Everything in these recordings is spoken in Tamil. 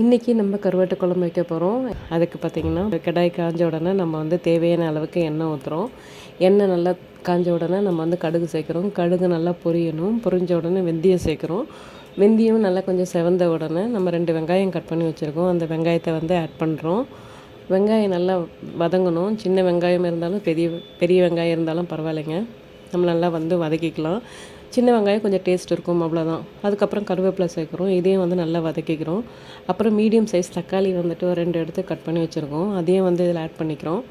இன்றைக்கி நம்ம கருவாட்டு குழம்பு வைக்க போகிறோம் அதுக்கு பார்த்திங்கன்னா கடாய் காஞ்ச உடனே நம்ம வந்து தேவையான அளவுக்கு எண்ணெய் ஊற்றுறோம் எண்ணெய் நல்லா காஞ்ச உடனே நம்ம வந்து கடுகு சேர்க்குறோம். கடுகு நல்லா பொரியணும். பொரிஞ்ச உடனே வெந்தயம் சேர்க்குறோம். வெந்தயம் நல்லா கொஞ்சம் செவந்த உடனே நம்ம ரெண்டு வெங்காயம் கட் பண்ணி வச்சுருக்கோம். அந்த வெங்காயத்தை வந்து ஆட் பண்ணுறோம் வெங்காயம் நல்லா வதங்கணும். சின்ன வெங்காயம் இருந்தாலும் பெரிய பெரிய வெங்காயம் இருந்தாலும் பரவாயில்லைங்க. நம்ம நல்லா வந்து வதக்கிக்கலாம். சின்ன வெங்காயம் கொஞ்சம் டேஸ்ட் இருக்கும் அவ்வளோதான் அதுக்கப்புறம் கருவேப்பிலை சேர்க்குறோம். இதையும் வந்து நல்லா வதக்கிக்கிறோம். அப்புறம் மீடியம் சைஸ் தக்காளி வந்துட்டு ஒரு ரெண்டு எடுத்து கட் பண்ணி வச்சுருக்கோம். அதையும் வந்து இதில் ஆட் பண்ணிக்கிறோம்.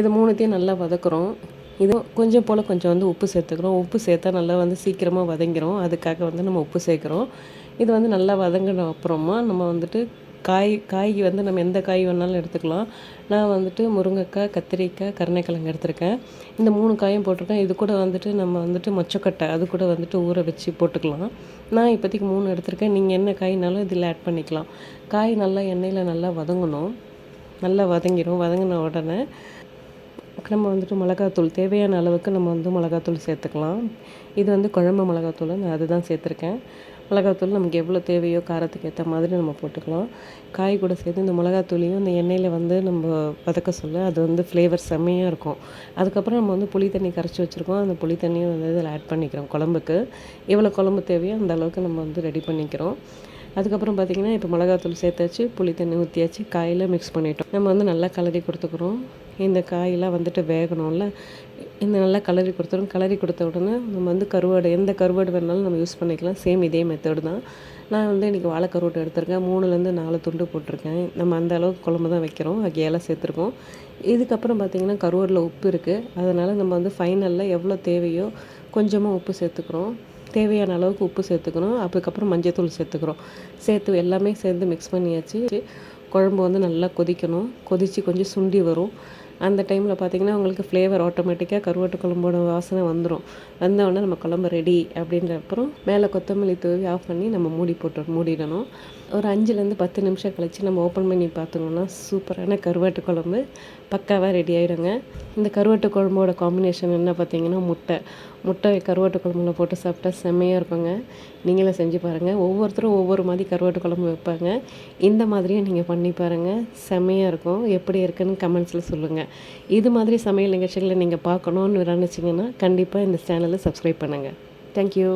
இது மூணுத்தையும் நல்லா வதக்குறோம். இது கொஞ்சம் போல் கொஞ்சம் வந்து உப்பு சேர்த்துக்கிறோம். உப்பு சேர்த்தா நல்லா வந்து சீக்கிரமாக வதங்கிறோம் அதுக்காக வந்து நம்ம உப்பு சேர்க்குறோம். இது வந்து நல்லா வதங்கின அப்புறமா நம்ம வந்துட்டு காய் காய் வந்து நம்ம எந்த காய் வேணாலும் எடுத்துக்கலாம். நான் வந்துட்டு முருங்கைக்காய் கத்திரிக்காய் கருணைக்கிழங்கு எடுத்திருக்கேன். இந்த மூணு காயும் போட்டிருக்கேன். இது கூட வந்துட்டு நம்ம வந்துட்டு மொச்சக்கட்டை அது கூட வந்துட்டு ஊற வச்சு போட்டுக்கலாம். நான் இப்போதைக்கு மூணு எடுத்திருக்கேன். நீங்கள் என்ன காய்னாலும் இதில் ஆட் பண்ணிக்கலாம். காய் நல்லா எண்ணெயில் நல்லா வதங்கணும். நல்லா வதங்கிடும் வதங்கின உடனே நம்ம வந்துட்டு மிளகாத்தூள் தேவையான அளவுக்கு நம்ம வந்து மிளகாத்தூள் சேர்த்துக்கலாம். இது வந்து குழம்பு மிளகாத்தூள் நான் அதுதான் சேர்த்துருக்கேன். மிளகாத்தூள் நமக்கு எவ்வளோ தேவையோ காரத்துக்கு ஏற்ற மாதிரி நம்ம போட்டுக்கலாம். காய் கூட சேர்த்து இந்த மிளகாத்தூளையும் இந்த எண்ணெயில் வந்து நம்ம வதக்க சொல்ல அது வந்து ஃப்ளேவர் செம்மையாக இருக்கும். அதுக்கப்புறம் நம்ம வந்து புளி தண்ணி கரைச்சி வச்சுருக்கோம். அந்த புளி தண்ணியும் வந்து இதில் ஆட் பண்ணிக்கிறோம் குழம்புக்கு. எவ்வளோ குழம்பு தேவையோ அந்த அளவுக்கு நம்ம வந்து ரெடி பண்ணிக்கிறோம். அதுக்கப்புறம் பார்த்திங்கன்னா இப்போ மிளகாத்தூள் சேர்த்தாச்சு புளி தண்ணி ஊற்றியாச்சு காயில் மிக்ஸ் பண்ணிட்டோம். நம்ம வந்து நல்லா கலரி கொடுத்துக்குறோம். இந்த காயெல்லாம் வந்துட்டு வேகணும்ல. இந்த நல்லா கலரி கொடுத்துரும். கலரி கொடுத்த உடனே நம்ம வந்து கருவாடு எந்த கருவாடு வேணாலும் நம்ம யூஸ் பண்ணிக்கலாம். சேம் இதே மெத்தடு தான். நான் வந்து இன்றைக்கி வாழை கருவாட்டு எடுத்திருக்கேன். மூணுலேருந்து நாலு துண்டு போட்டிருக்கேன். நம்ம அந்த அளவுக்கு குழம்பு தான் வைக்கிறோம். அது ஏலை சேர்த்துருக்கோம். இதுக்கப்புறம் பார்த்திங்கன்னா கருவாடில் உப்பு இருக்குது அதனால் நம்ம வந்து ஃபைனலில் எவ்வளோ தேவையோ கொஞ்சமாக உப்பு சேர்த்துக்கிறோம். தேவையான அளவுக்கு உப்பு சேர்த்துக்கணும் அதுக்கப்புறம் மஞ்சத்தூள் சேர்த்துக்கிறோம். சேர்த்து எல்லாமே சேர்ந்து மிக்ஸ் பண்ணியாச்சு. குழம்பு வந்து நல்லா கொதிக்கணும். கொதித்து கொஞ்சம் சுண்டி வரும். அந்த டைமில் பார்த்திங்கன்னா உங்களுக்கு ஃப்ளேவர் ஆட்டோமேட்டிக்காக கருவாட்டு குழம்போட வாசனை வந்துடும் வந்தோடனே நம்ம குழம்பு ரெடி அப்படின்ற அப்புறம் மேலே கொத்தமல்லி தூவி ஆஃப் பண்ணி நம்ம மூடி போட்டு மூடிடணும். ஒரு அஞ்சுலேருந்து பத்து நிமிஷம் கழித்து நம்ம ஓப்பன் பண்ணி பார்த்தோம்னா சூப்பரான கருவாட்டு குழம்பு பக்காவாக ரெடி ஆகிடுங்க இந்த கருவாட்டு குழம்போட காம்பினேஷன் என்ன பார்த்தீங்கன்னா முட்டை. முட்டை கருவாட்டு குழம்புல போட்டு சாப்பிட்டா செம்மையாக இருக்குங்க. நீங்களும் செஞ்சு பாருங்கள் ஒவ்வொருத்தரும் ஒவ்வொரு மாதிரி கருவாட்டு குழம்பு வைப்பாங்க. இந்த மாதிரியும் நீங்கள் பண்ணி பாருங்கள் செம்மையாக இருக்கும். எப்படி இருக்குன்னு கமெண்ட்ஸில் சொல்லுங்கள் இது மாதிரி சமையல் நிகழ்ச்சிகளை நீங்கள் பார்க்கணுன்னு நினச்சிங்கன்னா கண்டிப்பாக இந்த சேனலை சப்ஸ்கிரைப் பண்ணுங்கள் தேங்க்யூ